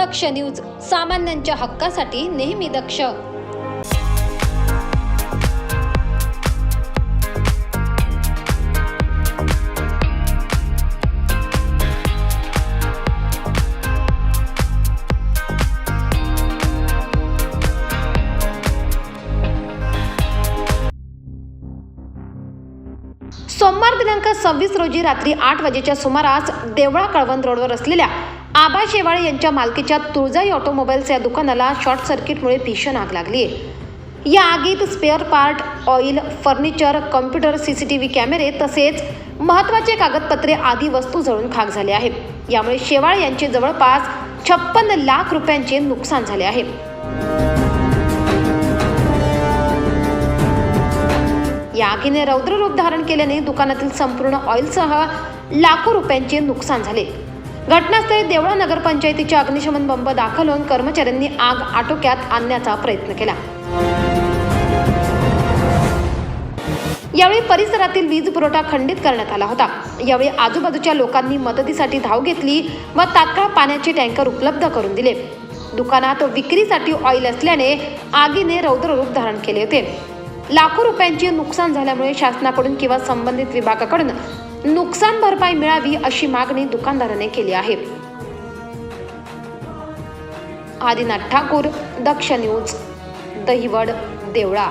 दक्ष news सामान्यांच्या हक्कासाठी नेहमी दक्ष. सोमवार दिनांक सव्वीस रोजी रात्री आठ वाजेच्या सुमारास देवळा कळवण रोडवर असलेल्या आबा शेवाळे यांच्या मालकीच्या तुळजाई ऑटोमोबाईल्स या दुकानाला शॉर्ट सर्किटमुळे भीषण आग लागली या आगीत spare part oil furniture computer V कॅमेरे तसेच महत्त्वाचे कागदपत्रे आदी वस्तू जळून खाक झाले आहे यामुळे शेवाळे यांचे जवळपास छप्पन्न लाख रुपयांचे नुकसान झाले आहे. या आगीने रौद्र रूप धारण केल्याने दुकानातील संपूर्ण ऑइलसह लाखो रुपयांचे नुकसान झाले. घटनास्थळी देवळा नगरपंचायतीचे अग्निशमन बंब दाखल होऊन कर्मचाऱ्यांनी आग आटोक्यात आणण्याचा प्रयत्न केला. यावेळी परिसरातील वीज पुरवठा खंडित करण्यात आला होता. यावेळी आजूबाजूच्या लोकांनी मदतीसाठी धाव घेतली व तात्काळ पाण्याचे टँकर उपलब्ध करून दिले. दुकानात विक्रीसाठी ऑइल असल्याने आगीने रौद्र रूप धारण केले होते. लाखो रुपयांचे नुकसान झाल्यामुळे शासनाकडून किंवा संबंधित विभागाकडून नुकसान भरपाई मिळावी अशी मागणी दुकानदाराने केली आहे. आदिनाथ ठाकूर दक्ष न्यूज दहिवड देवळा.